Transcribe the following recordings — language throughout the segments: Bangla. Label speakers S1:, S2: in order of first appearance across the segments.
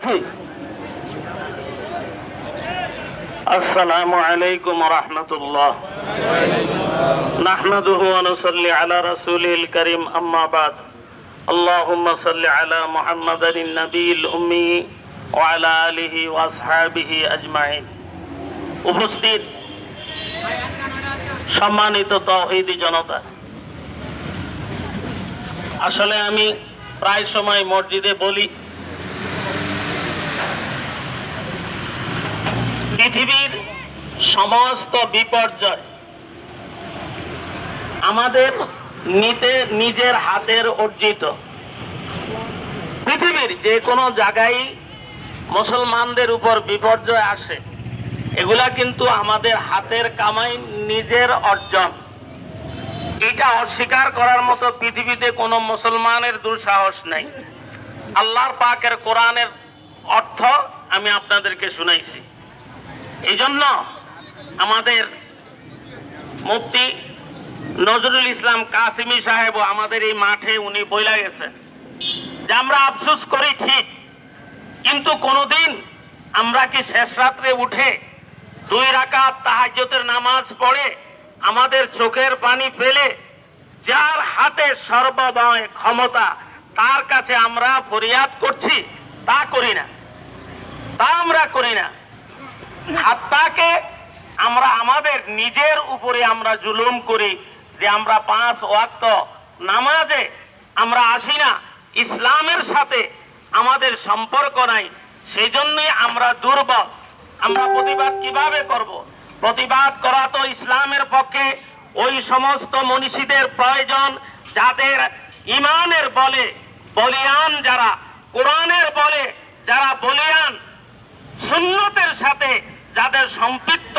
S1: জি
S2: السلام عليكم ورحمة الله نحمده ونصلي على رسوله الكريم أما بعد اللهم صل على محمد النبي الأمي وعلى آله وأصحابه أجمعين উপস্থিত সম্মানিত তৌহিদি জনতা আসলে আমি প্রায় সময় মসজিদে বলি পৃথিবীর সমস্ত বিপর্যয় আমাদের নিতে নিজের হাতের অর্জিত। পৃথিবীর যে কোনো জায়গায় মুসলমানদের উপর বিপর্যয় আসে, এগুলা কিন্তু আমাদের হাতের কামাই নিজের অর্জন। এটা অস্বীকার করার মতো পৃথিবীতে কোনো মুসলমানের দুঃসাহস নাই। আল্লাহর পাকের কোরআনের অর্থ আমি আপনাদেরকে শুনাইছি। এই জন্য আমাদের মুফতি নজরুল ইসলাম কাসিমি সাহেব আমাদের এই মাঠে উনি বইলা গেছেন যে আমরা আফসোস করি ঠিক, কিন্তু কোনোদিন আমরা কি শেষ রাত্রে উঠে দুই রাকাত তাহাজ্জতের নামাজ পড়ে আমাদের চোখের পানি ফেলে যার হাতে সর্বময় ক্ষমতা তার কাছে আমরা ফরিয়াদ করছি, তা করি না। তা আমরা করি না। আত্মাকে আমরা আমাদের নিজের উপরে আমরা জুলুম করি যে আমরা পাঁচ ওয়াক্ত নামাজে আমরা আসি না। ইসলামের সাথে আমাদের সম্পর্ক নাই। সেই জন্যই আমরা দুর্বল। আমরা প্রতিবাদ কীভাবে করব? প্রতিবাদ করা তো ইসলামের পক্ষে ওই সমস্ত মনীষীদের প্রয়োজন, যাদের ইমানের বলে বলিয়ান যারা, কোরআনের বলে যারা বলিয়ান, সুন্নতের সাথে যাদের সম্পৃক্ত,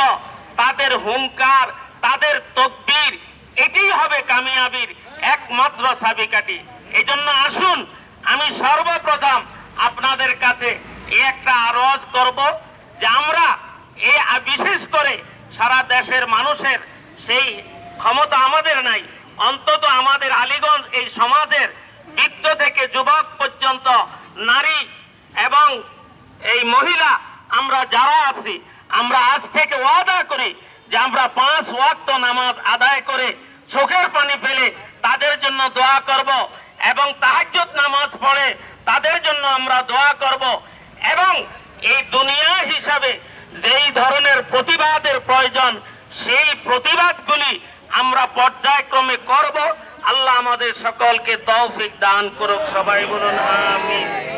S2: তাদের হুঙ্কার তাদের তকবির এটি হবে কামিয়াবির একমাত্র চাবিকাঠি। এই জন্য আসুন, আমি সর্বপ্রথম আপনাদের কাছে একটা আরজ করব, যে আমরা এ বিশেষ করে সারা দেশের মানুষের সেই ক্ষমতা আমাদের নাই, অন্তত আমাদের আলীগঞ্জ এই সমাজের বৃদ্ধ থেকে যুবক পর্যন্ত নারী এবং এই মহিলা, আমরা যারা আছি আমরা আজ থেকে ওয়াদা করি যে আমরা পাঁচ ওয়াক্ত নামাজ আদায় করে চোখের পানি ফেলে তাদের জন্য দোয়া করব এবং তাহাজ্জুদ নামাজ পড়ে তাদের জন্য আমরা দোয়া করব এবং এই দুনিয়া হিসাবে যেই ধরনের প্রতিবাদের প্রয়োজন, সেই প্রতিবাদগুলি আমরা পর্যায়ক্রমে করব। আল্লাহ আমাদের সকলকে তৌফিক দান করুক, সবাই বলুন, আমিন।